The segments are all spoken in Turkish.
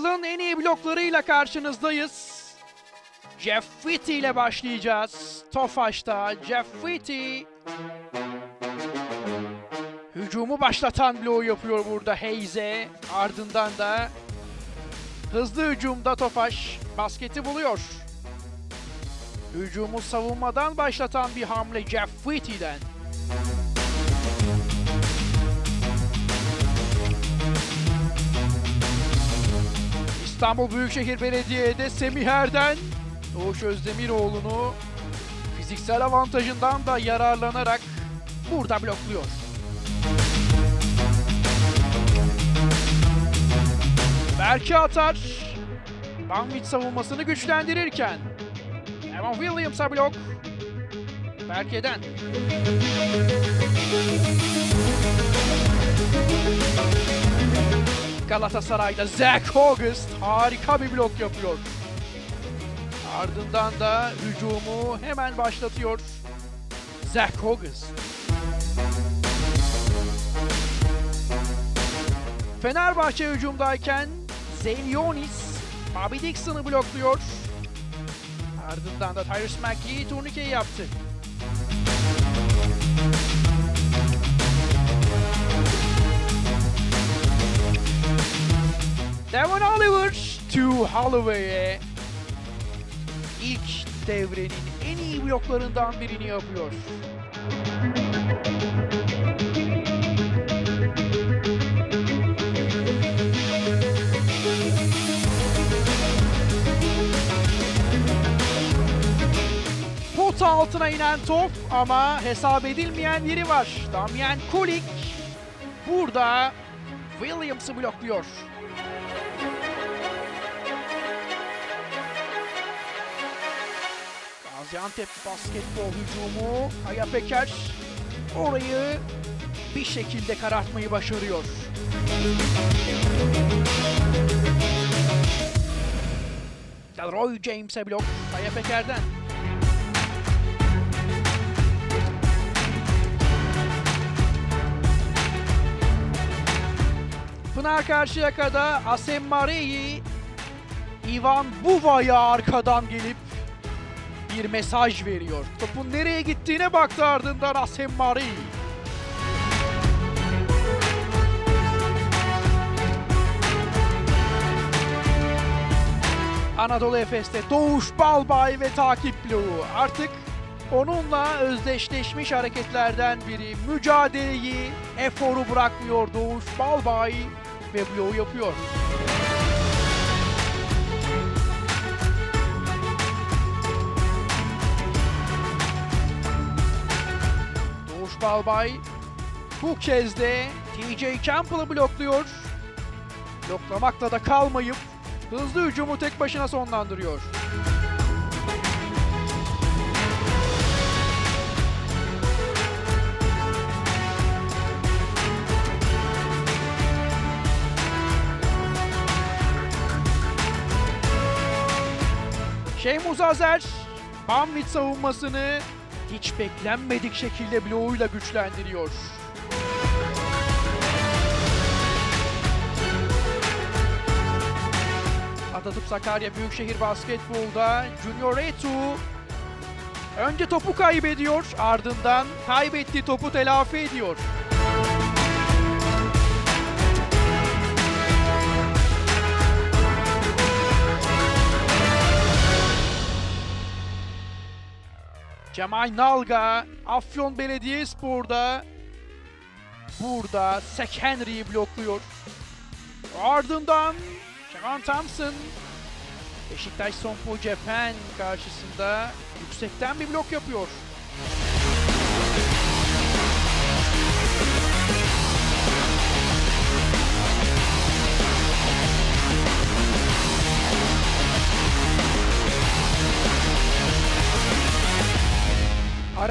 Yılın en iyi bloklarıyla karşınızdayız. Jeff Whitty ile başlayacağız. Tofaş'ta Jeff Whitty. Hücumu başlatan bloğu yapıyor burada Hayes'e. Ardından da hızlı hücumda Tofaş basketi buluyor. Hücumu savunmadan başlatan bir hamle Jeff Whitty'den. İstanbul Büyükşehir Belediye'de Semih Erden, Doğuş Özdemiroğlu'nu fiziksel avantajından da yararlanarak burada blokluyor. Berke atar. Banvit savunmasını güçlendirirken Evan Williams'a blok. Berke'den. Galatasaray'da Zach August harika bir blok yapıyor. Ardından da hücumu hemen başlatıyor. Zach August. Fenerbahçe hücumdayken Zelionis Bobby Dixon'ı blokluyor. Ardından da Tyrese McGee turnikeyi yaptı. Devon Oliver to Holloway'e ilk devrenin en iyi bloklarından birini yapıyor. Pot altına inen top ama hesap edilmeyen yeri var. Damian Kulik burada Williams'ı blokluyor. Gaziantep basketbol hücumu Kaya Peker orayı bir şekilde karartmayı başarıyor. Roy James'e blok Kaya Peker'den. Pınar Karşıyaka'da Asem Mare'yi Ivan Buva'ya arkadan gelip bir mesaj veriyor. Topun nereye gittiğine baktı ardından Asem Mari. Anadolu Efes'te Doğuş Balbay ve takip bloğu. Artık onunla özdeşleşmiş hareketlerden biri. Mücadeleyi, eforu bırakmıyor Doğuş Balbay ve bloğu yapıyor. Doğuş Balbay bu kez de TJ Campbell'ı blokluyor. Bloklamakla da kalmayıp hızlı hücumu tek başına sonlandırıyor. Şeyh Azer, Banvit savunmasını hiç beklenmedik şekilde bloğuyla güçlendiriyor. Atatürk Sakarya Büyükşehir Basketbol'da Junior Etu önce topu kaybediyor ardından kaybettiği topu telafi ediyor. Cemal Nalga, Afyon Belediyespor'da burada Sek Henry'yi blokluyor. Ardından Kevin Thompson Beşiktaş Sompo Cephen karşısında yüksekten bir blok yapıyor.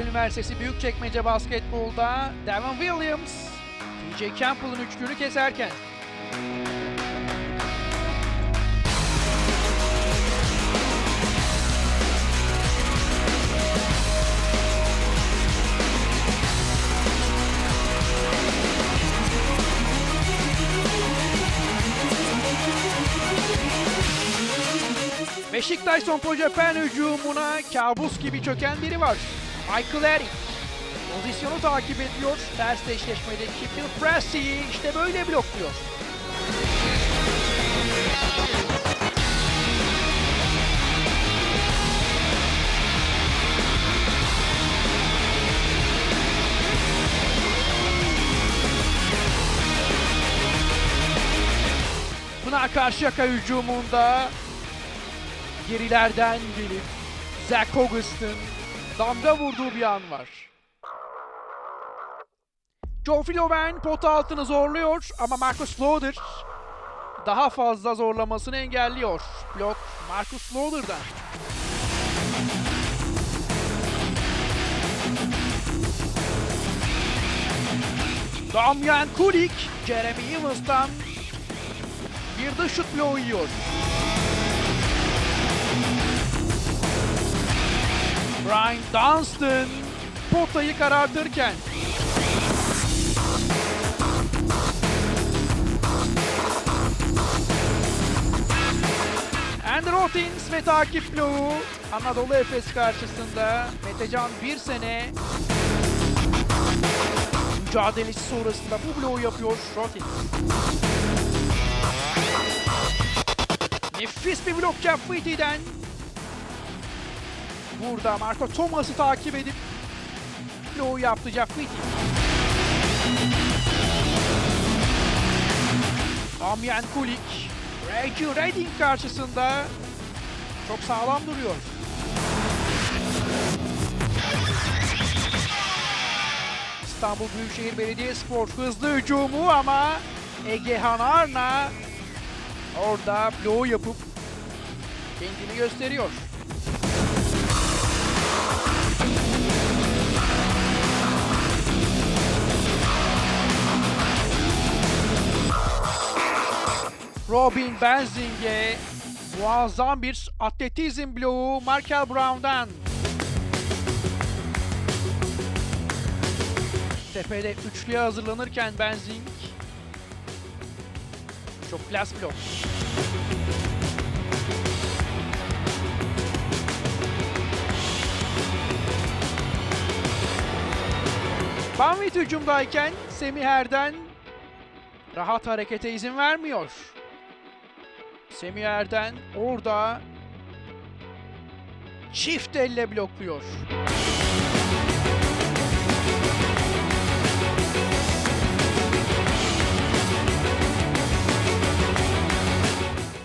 Ara Üniversitesi Büyükçekmece Basketbol'da Devon Williams, TJ Campbell'ın üçlüğünü keserken Beşiktaş Son Projepen hücumuna kabus gibi çöken biri var. Michael Eric. Pozisyonu takip ediyor. Ters eşleşmedeki Phil Pressey'i işte böyle blokluyor. Pınar Karşıyaka hücumunda gerilerden gelip Zach August'ın damga vurduğu bir an var. Joe Filoven pot altını zorluyor ama Marcus Lauder daha fazla zorlamasını engelliyor. Blok Marcus Lauder'dan. Damian Kulik, Jeremy Evans'tan bir de şut bloğu yiyor. Brian Dunstan potayı karartırken Andy Rotins ve takip bloğu Anadolu Efes karşısında Metecan bir sene mücadelesi sonrasında bu bloğu yapıyor Rotins. Nefis bir blok Jeff Whitty'den. Burada Marco Thomas'ı takip edip bloğu yaptı Jeff Whitty. Damian Kulik, Reggie Redding karşısında çok sağlam duruyor. İstanbul Büyükşehir Belediyespor hızlı hücumu ama Egehan Arna orada bloğu yapıp kendini gösteriyor. Robin Benzing'e muazzam bir atletizm bloğu Markel Brown'dan. Tepede üçlüye hazırlanırken Benzing çok klas blok. Banvit hücumdayken Semih rahat harekete izin vermiyor. Semih Erden orada çift elle blokluyor.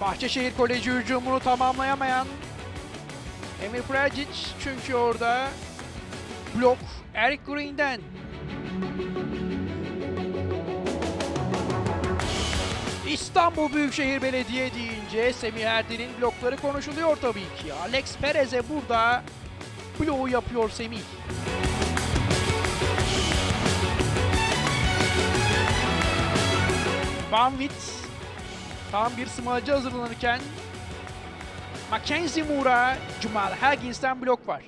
Bahçeşehir Koleji hücumunu tamamlayamayan Emir Prajic çünkü orada blok Eric Green'den. İstanbul Büyükşehir Belediye deyince Semih Erden'in blokları konuşuluyor tabii ki. Alex Perez'e burada bloğu yapıyor Semih. Van Witt tam bir smacı hazırlanırken Mackenzie Moore'a Jamal Haggins'ten blok var.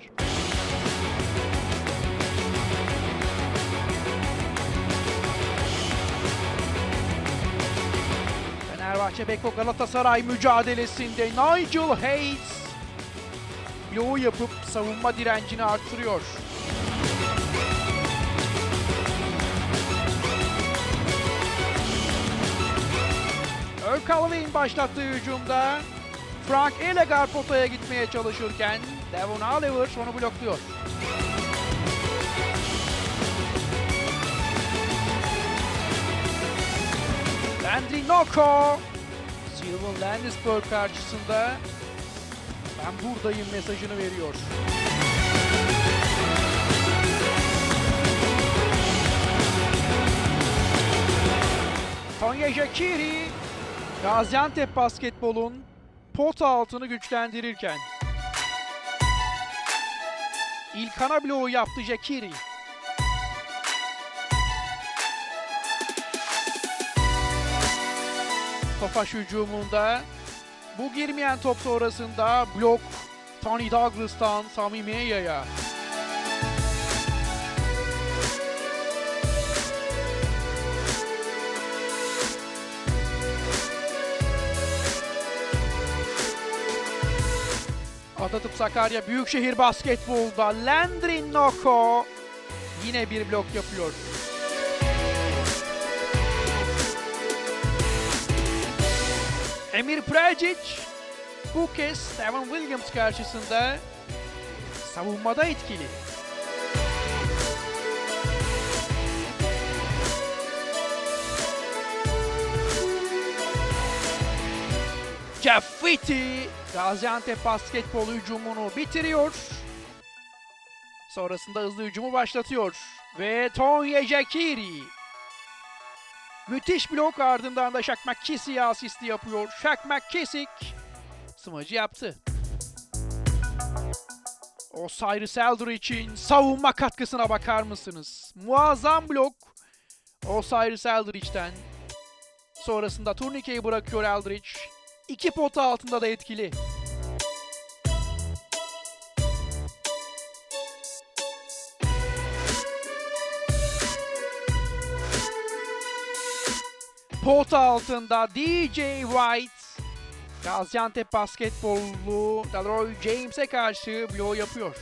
Fenerbahçe Beko Galatasaray mücadelesinde Nigel Hayes bloğu yapıp savunma direncini arttırıyor. Earl Callaway'in başlattığı hücumda Frank Elegar potaya gitmeye çalışırken Devon Oliver onu blokluyor. Landry Noko Sylvan Landisberg karşısında ben buradayım mesajını veriyor. Tonya Jakiri Gaziantep basketbolun pot altını güçlendirirken İlkan'a bloğu yaptı Jakiri. Tofaş hücumunda bu girmeyen top sonrasında blok Tony Douglas'tan Sami Meyya'ya. Atatıp Sakarya Büyükşehir Basketbol'da Landry Noko yine bir blok yapıyor. Emir Prejic bu kez Steven Williams karşısında savunmada etkili. Fitty Gaziantep basketbol hücumunu bitiriyor. Sonrasında hızlı hücumu başlatıyor. Ve Tonya Jakiri. Müthiş blok ardından da Shaq McKissick'e asisti yapıyor. Shaq McKissick smacı yaptı. Osiris Eldridge'in savunma katkısına bakar mısınız? Muazzam blok Osiris Eldridge'den. Sonrasında turnikeyi bırakıyor Eldridge. İki pota altında da etkili. Pota altında DJ White. Gaziantep basketbollu Dalroy James'e karşı bloğu yapıyor.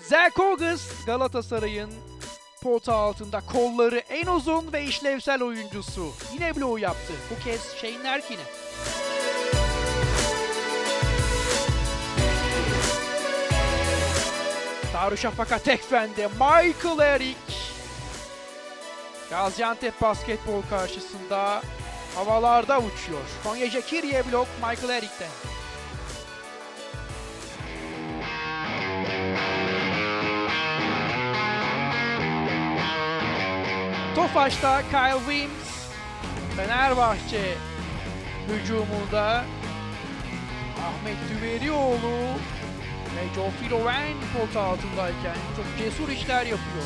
Zach August Galatasaray'ın pota altında kolları en uzun ve işlevsel oyuncusu. Yine bloğu yaptı. Bu kez Shane Larkin'e. Darüşşafaka Tekfen'de Michael Eric. Gaziantep basketbol karşısında havalarda uçuyor. Konya Jakiri'ye blok Michael Eric'ten. Tofaş'ta Kyle Wims, Fenerbahçe hücumunda Ahmet Düverioğlu ve Joffrey Loven pota altındayken çok cesur işler yapıyor.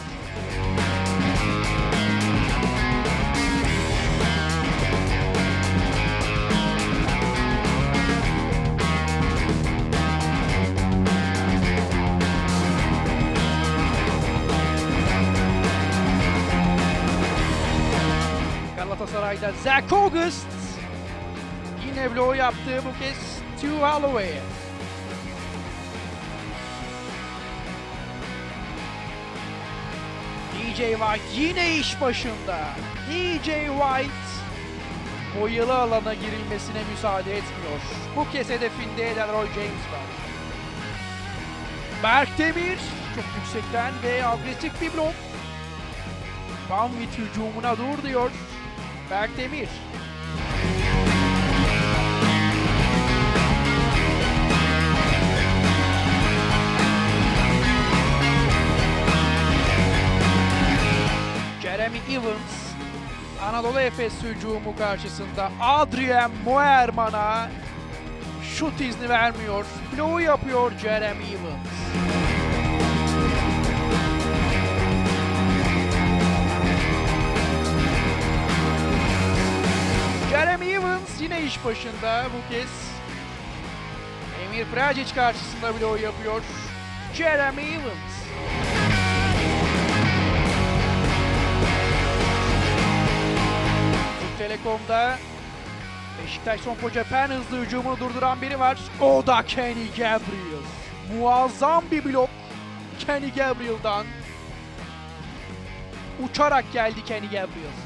Galatasaray'da Zach August yine bloğu yaptı bu kez Stu Holloway'e. DJ White yine iş başında. DJ White boyalı alana girilmesine müsaade etmiyor. Bu kez hedefinde Delroy James var. Berk Demir çok yüksekten ve agresif bir blok. Banvit hücumuna dur diyor. Berk Demir. Jeremy Evans Anadolu Efes hücumu karşısında Adrien Moerman'a şut izni vermiyor. Bloğu yapıyor Jeremy Evans. Jeremy Evans yine iş başında bu kez. Emir Prajic karşısında bloğu yapıyor. Jeremy Evans. Türk Telekom'da Beşiktaş Sompo Cephen hızlı hücumunu durduran biri var. O da Kenny Gabriel. Muazzam bir blok Kenny Gabriel'dan. Uçarak geldi Kenny Gabriel.